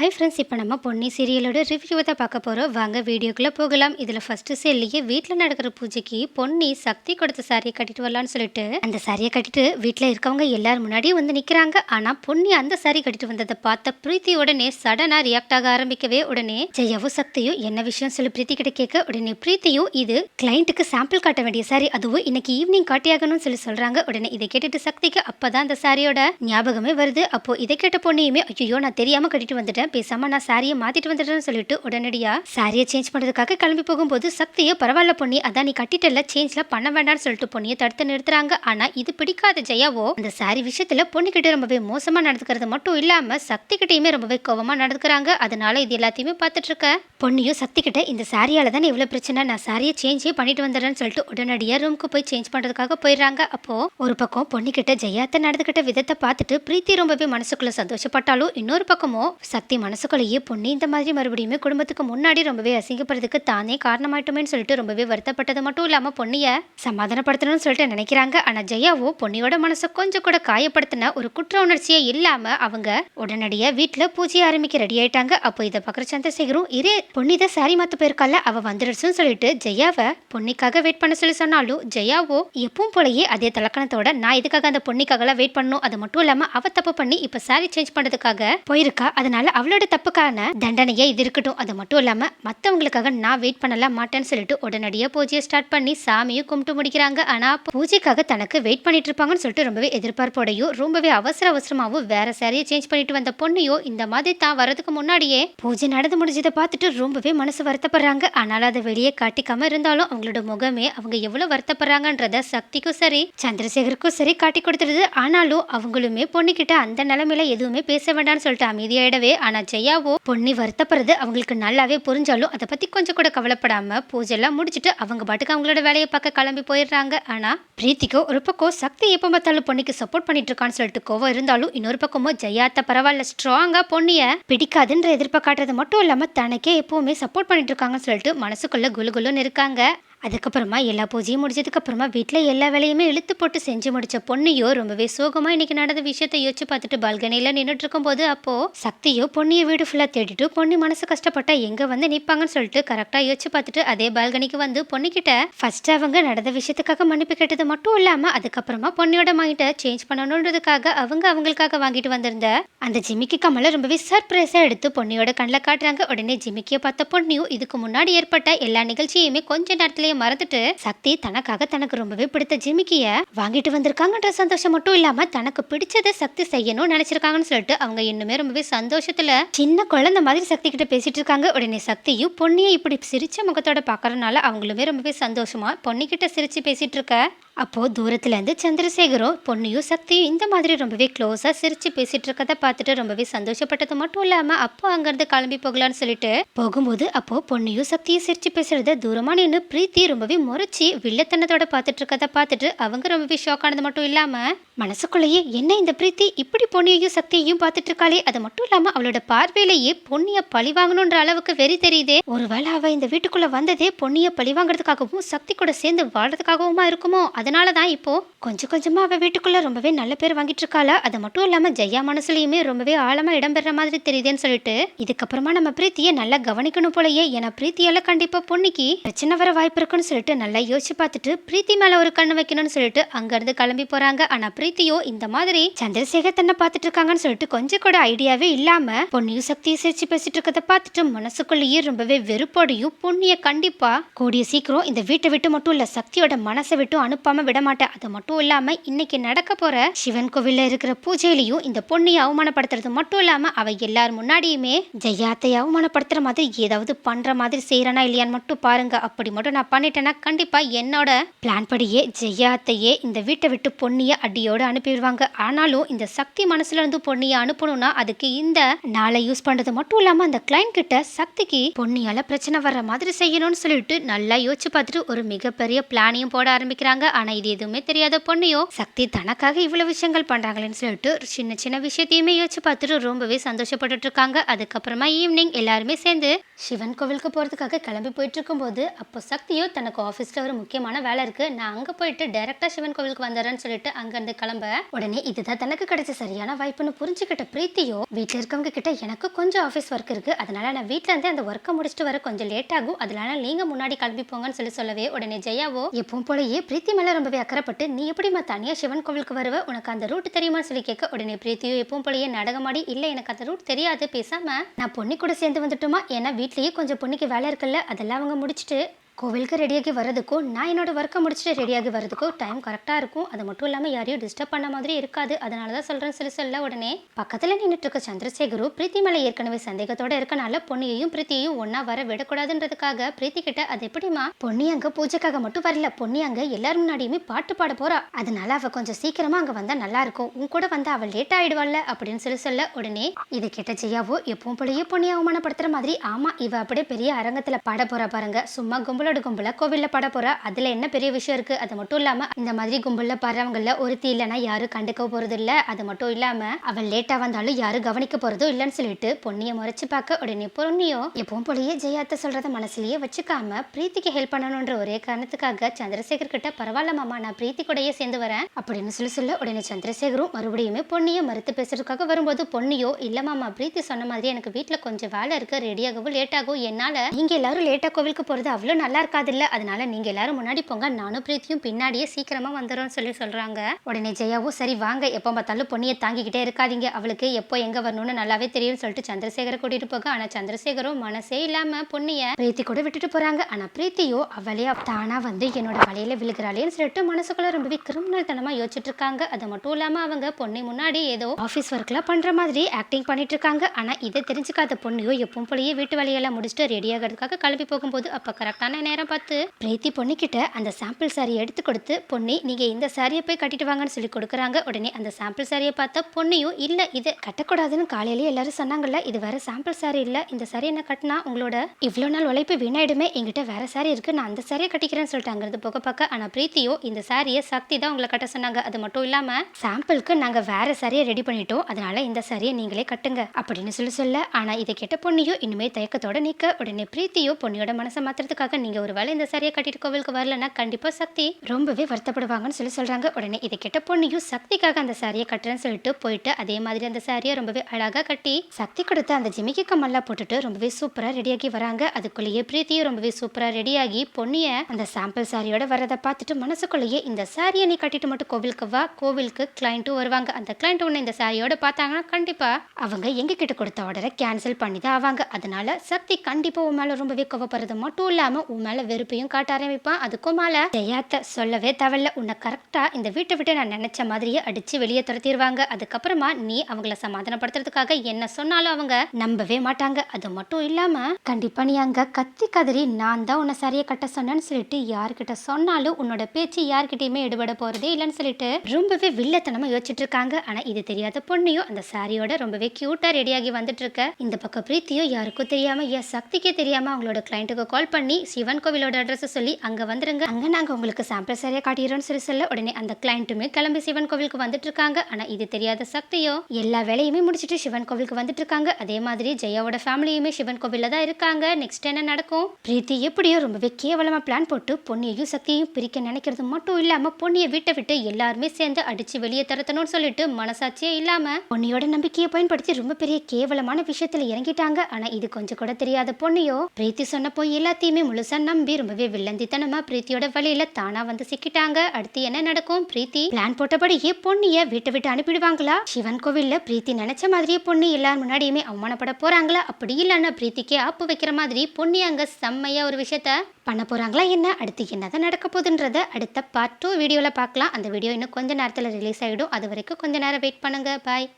Hi friends இப்போ நம்ம பொன்னி சீரியலோட ரிவ்யூவை தான் பார்க்க போகிறோம் வாங்க வீடியோக்குள்ளே போகலாம். இதில் ஃபஸ்ட்டு செல்லியே வீட்டில் நடக்கிற பூஜைக்கு பொன்னி சக்தி கொடுத்த சாரியை கட்டிட்டு வரலான்னு சொல்லிட்டு அந்த சாரியை கட்டிட்டு வீட்டில் இருக்கவங்க எல்லாரும் முன்னாடியும் வந்து நிற்கிறாங்க ஆனால் பொன்னி அந்த சாரி கட்டிட்டு வந்ததை பார்த்த பிரீத்தி உடனே சடனாக ரியாக்ட் ஆக ஆரம்பிக்கவே உடனே ஜெயாவும் சக்தியும் என்ன விஷயம் சொல்லி பிரீத்தி கிட்ட கேட்க உடனே பிரீத்தியும் இது கிளைண்ட்டுக்கு சாம்பிள் காட்ட வேண்டிய சாரி அதுவும் இன்னைக்கு ஈவினிங் காட்டியாகணும்னு சொல்லி சொல்கிறாங்க உடனே இதை கேட்டுட்டு சக்திக்கு அப்போ தான் அந்த சாரியோட ஞாபகமே வருது. அப்போது இதை கேட்ட பொண்ணையுமே ஐயோ நான் தெரியாமல் கட்டிட்டு வந்துட்டேன். பேசாம நான் சாரியை மாத்திட்டு வந்துடுறேன்னு சொல்லிட்டு உடனடியா சாரியை சேஞ்ச் பண்ணுறதுக்காக கிளம்பி போகும்போது சக்தியை பரவாயில்ல பொண்ணி அதான் நீ கட்டிட்டல சேஞ்ச்ல பண்ண வேண்டாம்னு சொல்லிட்டு பொண்ணியை தடுத்து நிறுத்துறாங்க. ஆனா இது பிடிக்காத ஜெயாவோ. அந்த சாரி விஷயத்துல பொண்ணு கிட்ட ரொம்பவே மோசமா நடந்துக்கிறது மட்டும் இல்லாம சக்தி கிட்டயுமே ரொம்பவே கோவமா நடந்துக்கிறாங்க. அதனால இது எல்லாத்தையுமே பார்த்துட்டு இருக்க பொண்ணியும் சக்தி கிட்ட இந்த சாரியால தான் இவ்வளவு பிரச்சனை? நான் சாரியை சேஞ்சே பண்ணிட்டு வந்துடுறேன்னு சொல்லிட்டு உடனடியா ரூமுக்கு போய் சேஞ்ச் பண்றதுக்காக போயிடுறாங்க. அப்போ ஒரு பக்கம் பொண்ணு கிட்ட ஜெயாத்த நடந்துக்கிட்ட விதத்தை பார்த்துட்டு பிரீத்தி ரொம்பவே மனசுக்குள்ள சந்தோஷப்பட்டாலும் இன்னொரு பக்கமோ சக்தி மனசுக்குள்ளேயே பொண்ணு. இந்த மாதிரி மறுபடியுமே குடும்பத்துக்கு முன்னாடி ரொம்பவே அசிங்கப்படுறதுக்கு தானே காரணமாயிட்டோமேன்னு சொல்லிட்டு ரொம்பவே வருத்தப்பட்டது மட்டும் இல்லாம பொண்ணிய சமாதானப்படுத்தணும்னு சொல்லிட்டு நினைக்கிறாங்க. ஆனா ஜெயாவோ பொன்னியோட மனசை கொஞ்சம் கூட காயப்படுத்தின ஒரு குற்ற உணர்ச்சியே இல்லாம அவங்க உடனடியா வீட்டுல பூஜையை ஆரம்பிக்க ரெடி ஆயிட்டாங்க. அப்போ இதை பார்க்குற சந்திரசேகரும் இரே பொன்னி தான் சாரி மாத்த போயிருக்கால அவ வந்துடுச்சுன்னு சொல்லிட்டு ஜெயாவை பொன்னிக்காக வெயிட் பண்ண சொல்லி சொன்னாலும் ஜெயாவோ எப்பவும் போலயே அதே தலக்கணத்தோட நான் இதுக்காக அந்த பொன்னிக்காகலாம் வெயிட் பண்ணணும்? அது மட்டும் இல்லாம அவ தப்பு பண்ணி இப்ப சாரி சேஞ்ச் பண்றதுக்காக போயிருக்கா. அதனால அவளோட தப்புக்கான தண்டனையே இது இருக்கட்டும். அது மட்டும் இல்லாமல் மற்றவங்களுக்காக நான் வெயிட் பண்ணலாம் மாட்டேன்னு சொல்லிட்டு உடனடியாக பூஜையை ஸ்டார்ட் பண்ணி சாமியும் கும்பிட்டு முடிக்கிறாங்க. ஆனால் பூஜைக்காக தனக்கு வெயிட் பண்ணிட்டு இருப்பாங்கன்னு சொல்லிட்டு ரொம்பவே எதிர்பார்ப்போடையும் ரொம்பவே அவசர அவசரமாகவும் வேற சாரியை சேஞ்ச் பண்ணிட்டு வந்த பொண்ணையோ இந்த மாதிரி தான் வரதுக்கு முன்னாடியே பூஜை நடந்து முடிஞ்சதை பார்த்துட்டு ரொம்பவே மனசு வருத்தப்படுறாங்க. ஆனால் அதை வெளியே காட்டிக்காம இருந்தாலும் அவங்களோட முகமே அவங்க எவ்வளோ வருத்தப்படுறாங்கன்றத சக்திக்கும் சரி சந்திரசேகருக்கும் சரி காட்டி கொடுத்துருது. ஆனாலும் அவங்களுமே பொண்ணுக்கிட்ட அந்த நிலைமையில எதுவுமே பேச வேண்டாம்னு சொல்லிட்டு அமைதியாயிடவே ஆனால் ஜெயாவோ பொண்ணி வருத்தப்படுறது அவங்களுக்கு நல்லாவே புரிஞ்சாலும் அதை பற்றி கொஞ்சம் கூட கவலைப்படாமல் பூஜை எல்லாம் முடிச்சுட்டு அவங்க பாட்டுக்கு அவங்களோட வேலையை பார்க்க கிளம்பி போயிடுறாங்க. ஆனால் பிரீத்திக்கோ ஒரு பக்கம் சக்தி எப்போ பார்த்தாலும் பொண்ணுக்கு சப்போர்ட் பண்ணிட்டு இருக்கான்னு சொல்லிட்டு கோவம் இருந்தாலும் இன்னொரு பக்கமோ ஜெயாத்த பரவாயில்ல ஸ்ட்ராங்காக பொண்ணிய பிடிக்காதுன்ற எதிர்ப்பை காட்டுறது மட்டும் இல்லாமல் தனக்கே எப்பவுமே சப்போர்ட் பண்ணிட்டு இருக்காங்கன்னு சொல்லிட்டு மனசுக்குள்ள குலு குலுன்னு இருக்காங்க. அதுக்கப்புறமா எல்லா பூஜையும் முடிச்சதுக்கப்புறமா வீட்டில் எல்லா வேலையுமே இழுத்து போட்டு செஞ்சு முடித்த பொண்ணையோ ரொம்பவே சோகமாக இன்றைக்கி நடந்த விஷயத்தை யோசிச்சு பார்த்துட்டு பால்கனியில் நின்றுட்டு இருக்கும்போது அப்போது சக்தியோ பொண்ணியை வீடு ஃபுல்லாக தேடிட்டு பொண்ணு மனசு கஷ்டப்பட்டா எங்கே வந்து நிற்பாங்கன்னு சொல்லிட்டு கரெக்டாக யோசிச்சு பார்த்துட்டு அதே பால்கனிக்கு வந்து பொண்ணுக்கிட்ட ஃபர்ஸ்ட் அவங்க நடந்த விஷயத்துக்காக மன்னிப்பு கேட்டது மட்டும் இல்லாமல் அதுக்கப்புறமா பொண்ணியோட மைண்டை சேஞ்ச் பண்ணணுன்றதுக்காக அவங்க அவங்களுக்காக வாங்கிட்டு வந்திருந்த அந்த ஜிமிக்கி கமலை ரொம்பவே சர்ப்ரைஸாக எடுத்து பொண்ணியோட கண்ணில் காட்டுறாங்க. உடனே ஜிமிக்கியை பார்த்த பொண்ணியும் இதுக்கு முன்னாடி ஏற்பட்ட எல்லா நிகழ்ச்சியுமே கொஞ்ச நேரத்திலேயே மறந்துட்டு சக்தி தனக்காக தனக்கு ரொம்பவே பிடித்த ஜிமிக்கிய வாங்கிட்டு வந்திருக்காங்கன்ற சந்தோஷம் மட்டும் இல்லாம தனக்கு பிடிச்சதை சக்தி செய்யணும்னு நினைச்சிருக்காங்கன்னு சொல்லிட்டு அவங்க இன்னுமே ரொம்பவே சந்தோஷத்துல சின்ன குழந்தை மாதிரி சக்தி கிட்ட பேசிட்டு இருக்காங்க. உடனே சக்தியும் பொன்னியை இப்படி சிரிச்ச முகத்தோட பார்க்கறதுனால அவங்களுமே ரொம்பவே சந்தோஷமா பொன்னிக்கிட்ட சிரிச்சு பேசிட்டு இருக்க. அப்போது தூரத்துலேருந்து சந்திரசேகரும் பொன்னியும் சக்தியும் இந்த மாதிரி ரொம்பவே க்ளோஸாக சிரித்து பேசிகிட்டு இருக்கதை பார்த்துட்டு ரொம்பவே சந்தோஷப்பட்டது மட்டும் இல்லாமல் அப்போ அங்கேருந்து கிளம்பி போகலான்னு சொல்லிட்டு போகும்போது அப்போது பொண்ணையும் சக்தியும் சிரித்து பேசுகிறத தூரமாக நின்று பிரீத்தி ரொம்பவே முறைச்சி வில்லத்தனத்தோட பார்த்துட்டு இருக்கதை பார்த்துட்டு அவங்க ரொம்பவே ஷாக் ஆனது மட்டும் இல்லாமல் மனசுக்குள்ளேயே என்ன இந்த பிரீத்தி? இப்படி பொன்னியையும் சக்தியையும் பார்த்துட்டு இருக்காளே? அது மட்டும் இல்லாமல் அவளோட பார்வையிலேயே பொண்ணியை பழி வாங்கணுன்ற அளவுக்கு வெறி தெரியுதே. ஒருவேளை அவள் இந்த வீட்டுக்குள்ளே வந்ததே பொண்ணியை பழி வாங்குறதுக்காகவும் சக்தி கூட சேர்ந்து வாழ்றதுக்காகவுமா இருக்குமோ? அதனால தான் இப்போது கொஞ்சம் கொஞ்சமாக அவள் வீட்டுக்குள்ளே ரொம்பவே நல்ல பேர் வாங்கிட்டு இருக்காள அது மட்டும் இல்லாமல் ஜெயா மனசுலையுமே ரொம்பவே ஆழமாக இடம்பெற மாதிரி தெரியுதுன்னு சொல்லிட்டு இதுக்கப்புறமா நம்ம பிரீத்தியை நல்லா கவனிக்கணும் போலயே ஏன்னா பிரீத்தியெல்லாம் கண்டிப்பாக பொன்னிக்கு பிரச்சனை வர வாய்ப்பு இருக்குன்னு சொல்லிட்டு நல்லா யோசிச்சு பார்த்துட்டு பிரீத்தி மேலே ஒரு கண்ணு வைக்கணும்னு சொல்லிட்டு அங்கேருந்து கிளம்பி போகிறாங்க ஆனால் பிரீத்தியோ இந்த மாதிரி சந்திரசேகர் தன்னை பார்த்துட்டு இருக்காங்கன்னு சொல்லிட்டு கொஞ்சம் கூட ஐடியாவே இல்லாமல் பொன்னியும் சக்தியை சிரிச்சு பேசிட்டு இருக்கதை பார்த்துட்டு மனசுக்குள்ளேயே ரொம்பவே வெறுப்போடையும் பொன்னிய கண்டிப்பாக கூடிய சீக்கிரம் இந்த வீட்டை விட்டு மட்டும் இல்லை சக்தியோட மனசை விட்டு அனுப்ப அனுப்பாம விட மாட்டேன் அது மட்டும் இல்லாம இன்னைக்கு நடக்க போற சிவன் கோவில்ல இருக்கிற பூஜையிலையும் இந்த பொண்ணையை அவமானப்படுத்துறது மட்டும் இல்லாம அவ எல்லார் முன்னாடியுமே ஜெயாத்தை அவமானப்படுத்துற மாதிரி ஏதாவது பண்ற மாதிரி செய்யறனா இல்லையான்னு மட்டும் பாருங்க. அப்படி மட்டும் நான் பண்ணிட்டேன்னா கண்டிப்பா என்னோட பிளான் படியே ஜெயாத்தையே இந்த வீட்டை விட்டு பொன்னியை அடியோடு அனுப்பிடுவாங்க. ஆனாலும் இந்த சக்தி மனசுல இருந்து பொன்னியை அனுப்பணும்னா அதுக்கு இந்த நாளை யூஸ் பண்றது மட்டும் இல்லாம அந்த கிளைண்ட் கிட்ட சக்திக்கு பொன்னியால் பிரச்சனை வர்ற மாதிரி செய்யணும்னு சொல்லிட்டு நல்லா யோசிச்சு பார்த்துட்டு ஒரு மிகப்பெரிய பிளானையும் போட ஆரம்பிக்கிறாங்க. ஆனா இது எதுவுமே தெரியாத பொண்ணையோ சக்தி தனக்காக இவ்வளவு விஷயங்கள் பண்றாங்களேன்னு சொல்லிட்டு சின்ன சின்ன விஷயத்தையுமே யோசிச்சு பார்த்துட்டு ரொம்பவே சந்தோஷப்பட்டுட்டு இருக்காங்க. அதுக்கப்புறமா ஈவினிங் எல்லாருமே சேர்ந்து சிவன் கோவிலுக்கு போறதுக்காக கிளம்பி போயிட்டு இருக்கும்போது அப்போ சக்தியோ தனக்கு ஆஃபீஸ்ல ஒரு முக்கியமான வேலை இருக்கு. நான் அங்க போயிட்டு டைரக்டா சிவன் கோவிலுக்கு வந்துடுறேன்னு சொல்லிட்டு அங்கிருந்து கிளம்ப உடனே இதுதான் தனக்கு கிடைச்ச சரியான வாய்ப்புன்னு புரிஞ்சுக்கிட்ட பிரீத்தியோ வீட்ல இருக்கவங்க கிட்ட எனக்கு கொஞ்சம் ஆஃபீஸ் ஒர்க் இருக்கு. அதனால நான் வீட்ல இருந்து அந்த ஒர்க்கை முடிச்சுட்டு வர கொஞ்சம் லேட் ஆகும். அதனால நீங்க முன்னாடி கிளம்பி போங்கன்னு சொல்லி சொல்லவே உடனே ஜெயாவோ எப்பவும் போலயே பிரீத்தி மேல ரொம்பவே அக்கறைப்பட்டு நீ எப்படிம்மா தனியாக சிவன் கோவிலுக்கு வருவ? உனக்கு அந்த ரூட் தெரியுமான்னு சொல்லி கேட்க உடனே பிரீத்தியோ எப்பவும் போலயே நடகமாடி இல்லை எனக்கு அந்த ரூட் தெரியாது பேசாம நான் பொன்னி கூட சேர்ந்து வந்துட்டுமா? ஏன்னா வீட்லேயே கொஞ்சம் பொண்ணுக்கு வேலை இருக்குல்ல அதெல்லாம் அவங்க முடிச்சுட்டு கோவிலுக்கு ரெடியாகி வர்றதுக்கும் நான் என்னோட ஒர்க்கை முடிச்சுட்டு ரெடியாகி வர்றதுக்கும் டைம் கரெக்டாக இருக்கும். அது மட்டும் இல்லாமல் யாரையும் டிஸ்டர்ப் பண்ண மாதிரி இருக்காது. அதனால தான் சொல்கிறேன் சில சொல்ல உடனே. பக்கத்தில் நின்றுட்டு இருக்க சந்திரசேகரு பிரீத்தி மேலே ஏற்கனவே சந்தேகத்தோட இருக்கனால பொன்னியையும் பிரீத்தியையும் ஒன்றா வர விடக்கூடாதுன்றதுக்காக பிரீத்தி கிட்ட அது எப்படிமா பொன்னி அங்கே பூஜைக்காக மட்டும் வரல. பொன்னி அங்கே எல்லாரும் முன்னாடியுமே பாட்டு பாட போகிறா அதனால அவள் கொஞ்சம் சீக்கிரமாக அங்கே வந்தால் நல்லா இருக்கும். உன் கூட வந்து அவள் லேட் ஆயிடுவாள்ல அப்படின்னு சொல்லி சொல்ல உடனே. இது கிட்ட ஜெயாவோ எப்பவும் போலயே பொன்னி அவமானப்படுத்துகிற மாதிரி ஆமாம் இவ அப்படியே பெரிய அரங்கத்தில் பாட போகிறா பாருங்க. சும்மா கும்பலோட கும்பல கோவிலில் பட போகிற அதில் என்ன பெரிய விஷயம் இருக்கு? அது மட்டும் இல்லாமல் இந்த மாதிரி கும்பலில் படுறவங்கள ஒருத்தி இல்லைன்னா யாரும் கண்டுக்க போகிறது இல்லை அது மட்டும் இல்லாமல் அவள் லேட்டாக வந்தாலும் யாரும் கவனிக்க போகிறதும் இல்லைன்னு சொல்லிட்டு பொன்னியை முறைச்சு பார்க்க உடனே பொன்னியோ எப்பவும் போலயே ஜெயாத்த சொல்கிறத மனசுலயே வச்சுக்காம பிரீத்திக்கு ஹெல்ப் பண்ணணுன்ற ஒரே காரணத்துக்காக சந்திரசேகர் கிட்ட பரவாயில்ல மாமா நான் பிரீத்தி கூடயே சேர்ந்து வரேன் அப்படின்னு சொல்லி சொல்ல உடனே சந்திரசேகரும் மறுபடியுமே பொன்னியை மறுத்து பேசுறதுக்காக வரும்போது பொன்னியோ இல்லை மாமா பிரீத்தி சொன்ன மாதிரி எனக்கு வீட்டில் கொஞ்சம் வேலை இருக்கு ரெடியாகவும் லேட் ஆகும் நீங்கள் எல்லாரும் லேட்டாக கோவிலுக்கு போகிறது அவ்வளோ நல்லா இருக்காது இல்லை அதனால நீங்கள் எல்லாரும் முன்னாடி போங்க. நானும் பிரீத்தியும் பின்னாடியே சீக்கிரமாக வந்துடும் சொல்லி சொல்கிறாங்க உடனே ஜெயாவும் சரி வாங்க. எப்போ பார்த்தாலும் பொண்ணியை தாங்கிக்கிட்டே இருக்காதீங்க. அவளுக்கு எப்போ எங்கே வரணும்னு நல்லாவே தெரியும்னு சொல்லிட்டு சந்திரசேகரை கூட்டிட்டு போக ஆனால் சந்திரசேகரும் மனசே இல்லாமல் பொண்ணியை பிரீத்தி கூட விட்டுட்டு போகிறாங்க ஆனால் பிரீத்தியோ அவளே தானாக வந்து என்னோட வலையில விழுகிறாளேன்னு சொல்லிட்டு மனசுக்குள்ள ரொம்பவே கிரிமினல் தனமாக யோசிச்சுட்டு இருக்காங்க. அது மட்டும் இல்லாமல் அவங்க பொண்ணை முன்னாடி ஏதோ ஆஃபீஸ் ஒர்க்லாம் பண்ணுற மாதிரி ஆக்டிங் பண்ணிட்டு இருக்காங்க. ஆனால் இதை தெரிஞ்சுக்காத பொண்ணையோ எப்பவும் போலயே வீட்டு வேலையெல்லாம் முடிச்சுட்டு ரெடி ஆகிறதுக்காக கிளம்பி போகும்போது அப்போ கரெக்டான நேரம் பார்த்து பிரீத்தி பொண்ணுக்கிட்ட அந்த சாம்பிள் சாரி எடுத்து கொடுத்து பொண்ணி நீங்க இந்த சாரியை போய் கட்டிட்டு வாங்கன்னு சொல்லி கொடுக்குறாங்க. உடனே அந்த சாம்பிள் சாரியை பார்த்தா பொண்ணையும் இல்ல இது கட்டக்கூடாதுன்னு காலையிலேயே எல்லாரும் சொன்னாங்கல்ல இது வேற சாம்பிள் சாரி இல்ல. இந்த சாரி என்ன கட்டினா உங்களோட இவ்வளோ நாள் உழைப்பு வீணாயிடுமே என்கிட்ட வேற சாரி இருக்கு. நான் அந்த சாரியை கட்டிக்கிறேன்னு சொல்லிட்டு அங்கிருந்து போக. பார்க்க ஆனா பிரீத்தியோ இந்த சாரியை சக்தி தான் உங்களை கட்ட சொன்னாங்க. அது மட்டும் இல்லாம சாம்பிளுக்கு நாங்க வேற சாரியை ரெடி பண்ணிட்டோம். அதனால இந்த சாரியை நீங்களே கட்டுங்க அப்படின்னு சொல்லி சொல்ல. ஆனா இதை கேட்ட பொண்ணையும் இனிமே தயக்கத்தோட நிற்க உடனே பிரீத்தியோ பொண்ணியோட மனசை மாத்துறதுக்காக நீங்கள் ஒரு வேளை இந்த சாரியை கட்டிட்டு கோவிலுக்கு வரலன்னா கண்டிப்பாக சக்தி ரொம்பவே வருத்தப்படுவாங்கன்னு சொல்லி சொல்கிறாங்க உடனே இதை கெட்ட பொண்ணையும் சக்திக்காக அந்த சாரியை கட்டுறேன்னு சொல்லிட்டு போயிட்டு அதே மாதிரி அந்த சாரியை ரொம்பவே அழகாக கட்டி சக்தி கொடுத்து அந்த ஜிமிக்கி கம்மல்லாம் போட்டுட்டு ரொம்பவே சூப்பராக ரெடியாகி வராங்க. அதுக்குள்ளேயே பிரீத்தியும் ரொம்பவே சூப்பராக ரெடியாகி பொண்ணிய அந்த சாம்பிள் சாரியோட வரதை பார்த்துட்டு மனசுக்குள்ளேயே இந்த சாரியை நீ கட்டிட்டு மட்டும் கோவிலுக்கு வா கோவிலுக்கு கிளைண்ட்டும் வருவாங்க. அந்த கிளைண்ட் உன்னை இந்த சாரியோட பார்த்தாங்கன்னா கண்டிப்பாக அவங்க எங்க கிட்ட கொடுத்த ஆர்டரை கேன்சல் பண்ணி தான் ஆவாங்க. அதனால சக்தி கண்டிப்பாக உன் மேலே ரொம்பவே கோவப்படுறது மட்டும் இல்லாமல் உன் வெறுப்பையும் காட்ட ஆரம்பிப்பான். அதுக்கும் மேலே ஜெயாத்த சொல்லவே தேவையில்ல. உன்னை கரெக்டாக இந்த வீட்டை விட்டு நான் நினைச்ச மாதிரியே அடிச்சு வெளியே துரத்திடுவாங்க அதுக்கப்புறமா நீ அவங்கள சமாதானப்படுத்துறதுக்காக என்ன சொன்னாலும் அவங்க நம்பவே மாட்டாங்க. அது மட்டும் இல்லாம கண்டிப்பா நீ அங்க கத்தி கதறி நான் தான் உன்னை சரியா கட்ட சொன்னேன்னு சொல்லிட்டு யார்கிட்ட சொன்னாலும் உன்னோட பேச்சு யார்கிட்டயுமே எடுபட போறதே இல்லைன்னு சொல்லிட்டு ரொம்பவே வில்லத்தனமா யோசிச்சுட்டு இருக்காங்க ஆனால் இது தெரியாத பொண்ணையும் அந்த சாரியோட ரொம்பவே க்யூட்டாக ரெடியாகி வந்துட்டு இருக்க இந்த பக்கம் பிரீத்தியும் யாருக்கும் தெரியாம என் சக்திக்கே தெரியாம அவங்களோட கிளைண்ட்டுக்கு கால் பண்ணி சிவன் கோவிலோட அட்ரஸ் சொல்லி அங்கே வந்துருங்க. அங்கே நாங்கள் உங்களுக்கு சாம்பிள் சரியாக காட்டிடுறோம்னு சொல்லி சொல்ல உடனே அந்த கிளைண்ட்டுமே கிளம்பி சிவன் கோவிலுக்கு வந்துட்டு இருக்காங்க. ஆனால் இது தெரியாத சக்தியோ. எல்லா வேலையுமே முடிச்சிட்டு சிவன் கோவிலுக்கு வந்துட்டு இருக்காங்க. அதே மாதிரி ஜெயாவோட ஃபேமிலியுமே சிவன் கோவிலில் தான் இருக்காங்க. நெக்ஸ்ட் என்ன நடக்கும்? பிரீத்தி எப்படியோ ரொம்பவே கேவலமாக பிளான் போட்டு பொன்னியையும் சக்தியையும் பிரிக்க நினைக்கிறது மட்டும் இல்லாமல் பொன்னியை வீட்டை விட்டு எல்லாருமே சேர்ந்து அடிச்சு வெளியே தரத்தணும்னு சொல்லிட்டு மனசாட்சியே இல்லாமல் பொன்னியோட நம்பிக்கையை பயன்படுத்தி ரொம்ப பெரிய கேவலமான விஷயத்தில் இறங்கிட்டாங்க. ஆனால் இது கொஞ்சம் கூட தெரியாத பொண்ணையோ பிரீத்தி சொன்ன போய் எல்லாத்தையுமே முழுசா நம்பி ரொம்பவே வில்லந்தித்தனமா பிரீத்தியோட வழியில தானா வந்து சிக்கிட்டாங்க. அடுத்து என்ன நடக்கும்? பிரீத்தி பிளான் போட்டபடியே பொன்னிய வீட்டை விட்டு அனுப்பிடுவாங்களா? சிவன் கோவில்ல பிரீத்தி நினைச்ச மாதிரியே பொண்ணு எல்லார் முன்னாடியுமே அவமானப்பட போறாங்களா? அப்படி இல்லைன்னா பிரீத்திக்கே ஆப்பு வைக்கிற மாதிரி பொன்னி அங்க செம்மையா ஒரு விஷயத்த பண்ண போறாங்களா என்ன? அடுத்து என்னதான் நடக்க போகுதுன்றத அடுத்த பார்ட் டூ வீடியோவில் பார்க்கலாம். அந்த வீடியோ இன்னும் கொஞ்ச நேரத்தில் ரிலீஸ் ஆகிடும் அது வரைக்கும் கொஞ்ச நேரம் வெயிட் பண்ணுங்க. பாய்